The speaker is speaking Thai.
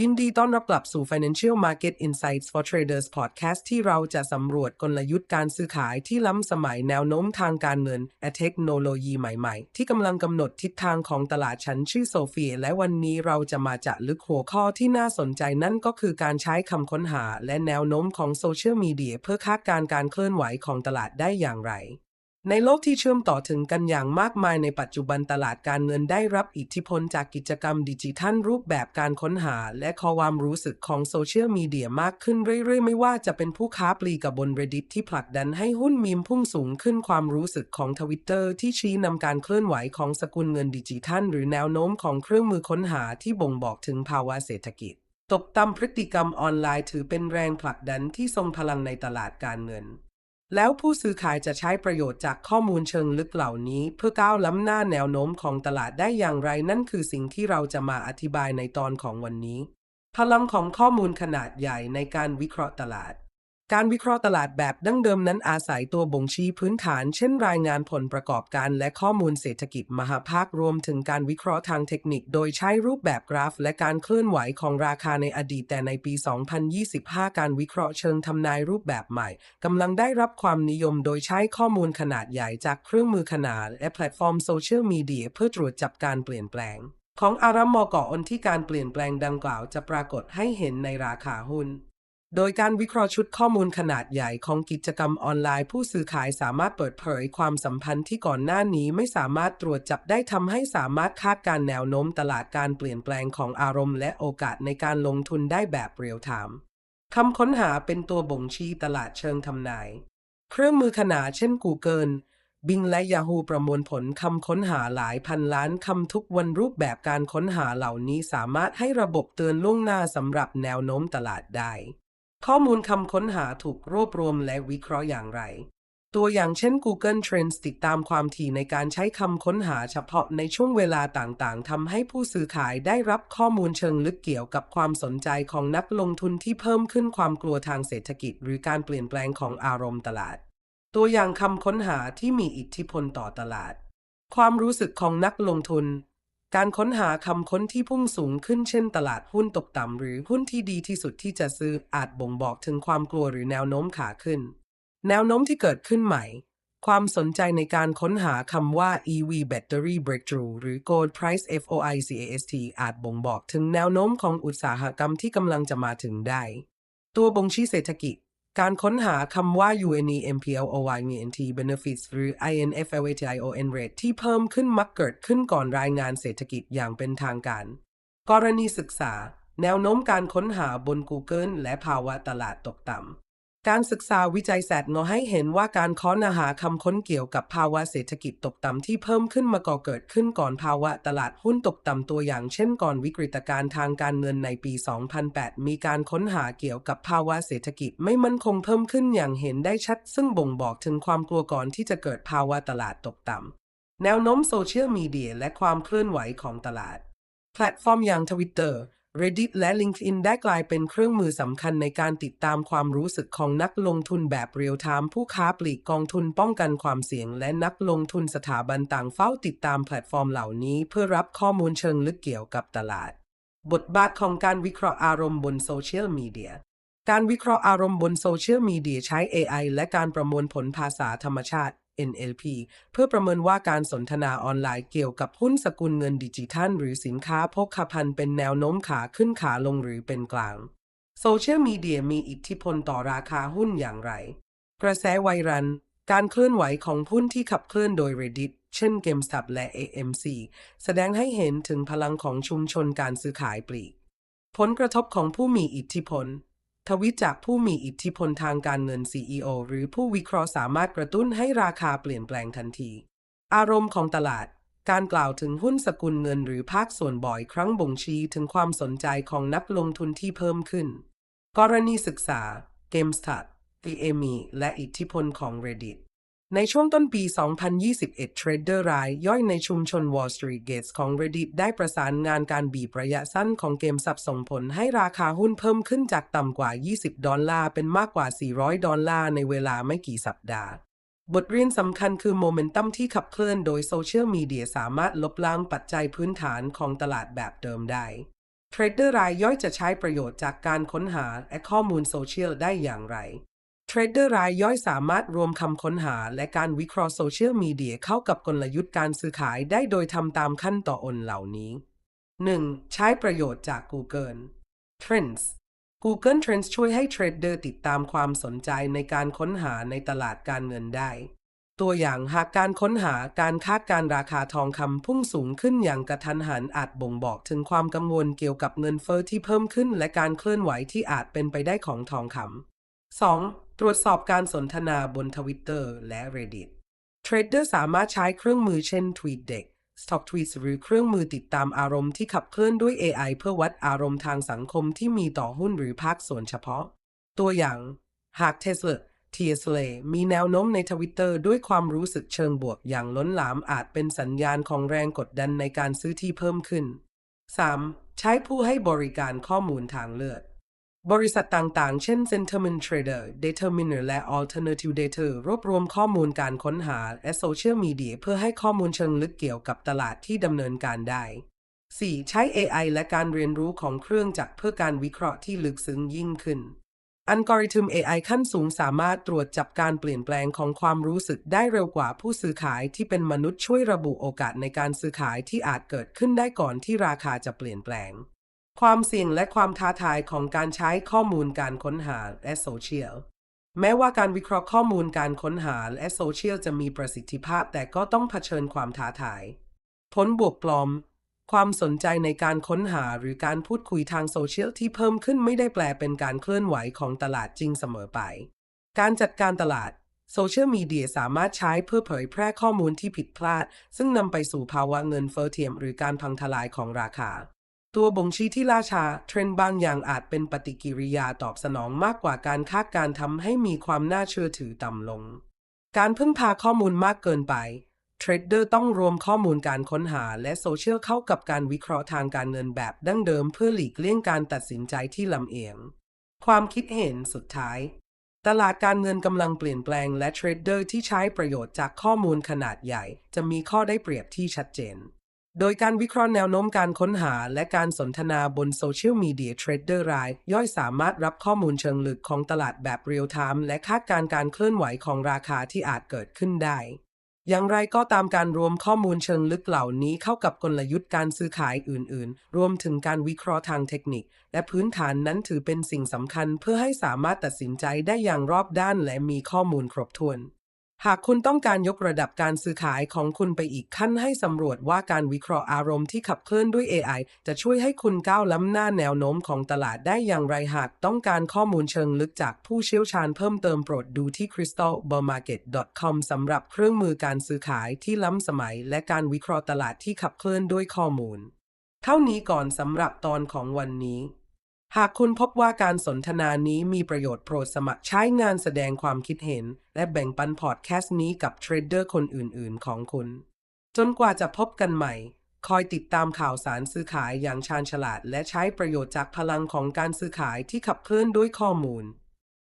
ยินดีต้อนรับกลับสู่ Financial Market Insights for Traders Podcast ที่เราจะสำรวจกลยุทธ์การซื้อขายที่ล้ำสมัยแนวโน้มทางการเงินและเทคโนโลยีใหม่ๆ ที่กำลังกำหนดทิศทางของตลาดชั้นชื่อโซเฟียและวันนี้เราจะมาจะลึกหัวข้อที่น่าสนใจนั่นก็คือการใช้คำค้นหาและแนวโน้มของโซเชียลมีเดียเพื่อคาดการณ์การเคลื่อนไหวของตลาดได้อย่างไร ในโลกที่เชื่อมต่อถึงกันอย่างมากมายในปัจจุบันตลาดการเงินได้รับอิทธิพลจากกิจกรรมดิจิทัลรูปแบบการค้นหา และความรู้สึกของโซเชียลมีเดียมากขึ้นเรื่อยๆ ไม่ว่าจะเป็นผู้ค้าปลีกกับบน Reddit ที่ผลักดันให้หุ้นมีมพุ่งสูงขึ้นความรู้สึกของทวิตเตอร์ที่ชี้นำการเคลื่อนไหวของสกุลเงินดิจิทัล หรือแนวโน้มของเครื่องมือค้นหาที่บ่งบอกถึงภาวะเศรษฐกิจ ตกต่ำพฤติกรรมออนไลน์ถือเป็นแรงผลักดันที่ทรงพลังในตลาดการเงิน แล้วผู้ซื้อขายจะใช้ประโยชน์จากข้อมูลเชิงลึกเหล่านี้ เพื่อก้าวล้ำหน้าแนวโน้มของตลาดได้อย่างไรนั่นคือสิ่งที่เราจะมาอธิบายในตอนของวันนี้ พลังของข้อมูลขนาดใหญ่ในการวิเคราะห์ตลาด การวิเคราะห์ตลาดแบบดั้งเดิมนั้นอาศัยตัวบ่งชี้พื้นฐาน เช่นรายงานผลประกอบการและข้อมูลเศรษฐกิจมหาภาครวมถึงการวิเคราะห์ทางเทคนิค โดยใช้รูปแบบกราฟ และการเคลื่อนไหวของราคาในอดีตแต่ในปี 2025 การวิเคราะห์เชิงทำนายรูปแบบใหม่กำลังได้รับความนิยมโดยใช้ข้อมูลขนาดใหญ่จากเครื่องมือขนาดและแพลตฟอร์มโซเชียลมีเดียเพื่อตรวจจับการเปลี่ยนแปลง ของอารัมมอก่ออนที่การเปลี่ยนแปลงดังกล่าวจะปรากฏให้เห็นในราคาหุ้น โดยการวิเคราะห์ชุดข้อมูลขนาดใหญ่ของกิจกรรมออนไลน์ ผู้ซื้อขายสามารถเปิดเผยความสัมพันธ์ที่ก่อนหน้านี้ไม่สามารถตรวจจับได้ทำให้สามารถคาดการแนวโน้มตลาดการเปลี่ยนแปลงของอารมณ์และโอกาสในการลงทุนได้แบบเรียลไทม์คำค้นหาเป็นตัวบ่งชี้ตลาดเชิงทำนาย เครื่องมือขนาดเช่น Google Bing และ Yahoo ประมวลผลคำค้นหาหลายพันล้านคำทุกวันรูปแบบการค้นหาเหล่านี้สามารถให้ระบบเตือนล่วงหน้าสำหรับแนวโน้มตลาดได้ ข้อมูลคำค้นหาถูกรวบรวมและวิเคราะห์อย่างไร ตัวอย่างเช่น Google Trends ติดตามความถี่ในการใช้คำค้นหาเฉพาะในช่วงเวลาต่างๆทำให้ผู้ซื้อขายได้รับข้อมูลเชิงลึกเกี่ยวกับความสนใจของนักลงทุนที่เพิ่มขึ้นความกลัวทางเศรษฐกิจ หรือการเปลี่ยนแปลงของอารมณ์ตลาด ตัวอย่างคำค้นหาที่มีอิทธิพลต่อตลาด ความรู้สึกของนักลงทุน การค้นหาคำค้นที่พุ่งสูงขึ้นเช่นตลาดหุ้นตกต่ำหรือหุ้นที่ดีที่สุดที่จะซื้ออาจบ่งบอกถึงความกลัวหรือแนวโน้มขาขึ้น แนวโน้มที่เกิดขึ้นใหม่ ความสนใจในการค้นหาคำว่า EV Battery Breakthrough หรือ Gold Price FOICAST อาจบ่งบอกถึงแนวโน้มของอุตสาหกรรมที่กำลังจะมาถึงได้ ตัวบ่งชี้เศรษฐกิจ การค้นหาคำว่า UNE MPLOY MENT Benefits หรือ INFLATION Rate ที่เพิ่มขึ้นมักเกิดขึ้นก่อนรายงานเศรษฐกิจอย่างเป็นทางการ กรณีศึกษา แนวโน้มการค้นหาบน Google และภาวะตลาดตกต่ำ การศึกษาวิจัยแสดงให้เห็นว่าการค้นหาคำค้นเกี่ยวกับภาวะเศรษฐกิจตกต่ำที่เพิ่มขึ้นมาก่อเกิดขึ้นก่อนภาวะตลาดหุ้นตกต่ำตัวอย่างเช่นก่อนวิกฤตการณ์ทางการเงินในปี 2008 มีการค้นหาเกี่ยวกับภาวะเศรษฐกิจไม่มั่นคงเพิ่มขึ้นอย่างเห็นได้ชัด ซึ่งบ่งบอกถึงความกลัวก่อนที่จะเกิดภาวะตลาดตกต่ำแนวโน้มโซเชียลมีเดียและความเคลื่อนไหวของตลาด แพลตฟอร์มอย่าง Twitter Reddit และ LinkedIn ได้กลายเป็นเครื่องมือสำคัญในการติดตามความรู้สึกของนักลงทุนแบบเรียลไทม์ผู้ค้าปลีกกองทุนป้องกันความเสี่ยง และนักลงทุนสถาบันต่างเฝ้าติดตามแพลตฟอร์มเหล่านี้ เพื่อรับข้อมูลเชิงลึกเกี่ยวกับตลาด บทบาทของการวิเคราะห์อารมณ์บนโซเชียลมีเดียการวิเคราะห์อารมณ์บนโซเชียลมีเดียใช้ AI และการประมวลผลภาษาธรรมชาติ NLP เพื่อประเมินว่าการสนทนาออนไลน์เกี่ยวกับหุ้นสกุลเงินดิจิทัล หรือสินค้าโภคภัณฑ์เป็นแนวโน้มขาขึ้นขาลงหรือเป็นกลาง โซเชียลมีเดียมีอิทธิพลต่อราคาหุ้นอย่างไร กระแสไวรัลการเคลื่อนไหวของหุ้นที่ขับเคลื่อนโดย Reddit เช่น GameStop และ AMC แสดงให้เห็นถึงพลังของชุมชนการซื้อขายปลีก ผลกระทบของผู้มีอิทธิพล ทวิตจากผู้มีอิทธิพลทางการเงิน CEO หรือผู้วิเคราะห์สามารถกระตุ้นให้ราคาเปลี่ยนแปลงทันที อารมณ์ของตลาด การกล่าวถึงหุ้นสกุลเงินหรือภาคส่วนบ่อยครั้งบ่งชี้ถึงความสนใจของนักลงทุนที่เพิ่มขึ้น กรณีศึกษา GameStop TME และอิทธิพลของ Reddit ในช่วงต้นปี 2021 เทรดเดอร์รายย่อยในชุมชน Wall Street Gates ของ Reddit ได้ประสานงานการบีบระยะสั้นของเกมสับส่งผลให้ราคาหุ้นเพิ่มขึ้นจากต่ำกว่า 20 ดอลลาร์เป็นมากกว่า 400 ดอลลาร์ในเวลาไม่กี่สัปดาห์บทเรียนสำคัญคือโมเมนตัมที่ขับเคลื่อนโดยโซเชียลมีเดียสามารถลบล้างปัจจัยพื้นฐานของตลาดแบบเดิมได้ เทรดเดอร์รายย่อยจะใช้ประโยชน์จากการค้นหาและข้อมูลโซเชียลได้อย่างไร เทรดเดอร์รายย่อยสามารถรวมคำค้นหา และการวิเคราะห์โซเชียลมีเดียเข้ากับกลยุทธ์การซื้อขายได้โดยทำตามขั้นตอนเหล่านี้ 1. ใช้ประโยชน์จาก Google Trends Google Trends ช่วยให้เทรดเดอร์ติดตามความสนใจในการค้นหาในตลาดการเงินได้ ตัวอย่างหากการค้นหาการคาดการราคาทองคำพุ่งสูงขึ้นอย่างกระทันหันอาจบ่งบอกถึงความกังวลเกี่ยวกับเงินเฟอ้อที่เพิ่มขึ้น และการเคลื่อนไหวที่อาจเป็นไปได้ของทองคำ 2. ตรวจสอบการสนทนาบนทวิตเตอร์และ Reddit เทรดเดอร์สามารถใช้เครื่องมือเช่น TweetDeck Stock Tweets หรือเครื่องมือติดตามอารมณ์ที่ขับเคลื่อนด้วย AI เพื่อวัดอารมณ์ทางสังคมที่มีต่อหุ้นหรือภาคส่วนเฉพาะ ตัวอย่าง หาก Tesla t e s l a มีแนวโน้มในทวิตเตอร์ด้วยความรู้สึกเชิงบวกอย่างล้นหลามอาจเป็นสัญญาณของแรงกดดันในการซื้อที่เพิ่มขึ้น 3. ใช้ผู้ให้บริการข้อมูลทางเลือก บริษัทต่างๆ เช่น Sentiment Trader, Determiner และ Alternative Data รวบรวมข้อมูลการค้นหาและโซเชียลมีเดียเพื่อให้ข้อมูลเชิงลึกเกี่ยวกับตลาดที่ดำเนินการได้ 4. ใช้ AI และการเรียนรู้ของเครื่องจักรเพื่อการวิเคราะห์ที่ลึกซึ้งยิ่งขึ้น อัลกอริทึม AI ขั้นสูงสามารถตรวจจับการเปลี่ยนแปลงของความรู้สึกได้เร็วกว่าผู้ซื้อขายที่เป็นมนุษย์ช่วยระบุโอกาสในการซื้อขายที่อาจเกิดขึ้นได้ก่อนที่ราคาจะเปลี่ยนแปลง ความเสี่ยงและความท้าทายของการใช้ข้อมูลการค้นหาและโซเชียลแม้ว่าการวิเคราะห์ข้อมูลการค้นหาและโซเชียลจะมีประสิทธิภาพแต่ก็ต้องเผชิญความท้าทาย ผลบวกปลอมความสนใจในการค้นหาหรือการพูดคุยทางโซเชียลที่เพิ่มขึ้นไม่ได้แปลเป็นการเคลื่อนไหวของตลาดจริงเสมอไป การจัดการตลาดโซเชียลมีเดียสามารถใช้เพื่อเผยแพร่ข้อมูลที่ผิดพลาด ซึ่งนำไปสู่ภาวะเงินเฟ้อเทียมหรือการพังทลายของราคา ตัวบ่งชี้ที่ล่าช้าเทรนด์บางอย่างอาจเป็นปฏิกิริยาตอบสนองมากกว่าการคาดการณ์ทำให้มีความน่าเชื่อถือต่ำลง การพึ่งพาข้อมูลมากเกินไปเทรดเดอร์ต้องรวมข้อมูลการค้นหาและโซเชียลเข้ากับการวิเคราะห์ทางการเงินแบบดั้งเดิมเพื่อหลีกเลี่ยงการตัดสินใจที่ลำเอียง ความคิดเห็นสุดท้าย ตลาดการเงินกำลังเปลี่ยนแปลงและเทรดเดอร์ที่ใช้ประโยชน์จากข้อมูลขนาดใหญ่ จะมีข้อได้เปรียบที่ชัดเจน โดยการวิเคราะห์แนวโน้มการค้นหาและการสนทนาบนโซเชียลมีเดียเทรดเดอร์ราย ย่อยสามารถรับข้อมูลเชิงลึกของตลาดแบบเรียลไทม์และคาดการณ์การเคลื่อนไหวของราคาที่อาจเกิดขึ้นได้ อย่างไรก็ตามการรวมข้อมูลเชิงลึกเหล่านี้เข้ากับกลยุทธ์การซื้อขายอื่น ๆ รวมถึงการวิเคราะห์ทางเทคนิค และพื้นฐานนั้นถือเป็นสิ่งสำคัญเพื่อให้สามารถตัดสินใจได้อย่างรอบด้านและมีข้อมูลครบถ้วน หากคุณต้องการยกระดับการซื้อขายของคุณไปอีกขั้นให้สำรวจว่าการวิเคราะห์อารมณ์ที่ขับเคลื่อนด้วย AI จะช่วยให้คุณก้าวล้ำหน้าแนวโน้มของตลาดได้อย่างไรหากต้องการข้อมูลเชิงลึกจากผู้เชี่ยวชาญเพิ่มเติมโปรดดูที่ crystalballmarket.com สำหรับเครื่องมือการซื้อขายที่ล้ำสมัย และการวิเคราะห์ตลาดที่ขับเคลื่อนด้วยข้อมูล เท่านี้ก่อนสำหรับตอนของวันนี้ หากคุณพบว่าการสนทนานี้มีประโยชน์โปรดสมัครใช้งานแสดงความคิดเห็น และแบ่งปันพอดแคสต์นี้กับเทรดเดอร์คนอื่น ๆ ของคุณ จนกว่าจะพบกันใหม่ คอยติดตามข่าวสารซื้อขายอย่างชาญฉลาด และใช้ประโยชน์จากพลังของการซื้อขายที่ขับเคลื่อนด้วยข้อมูล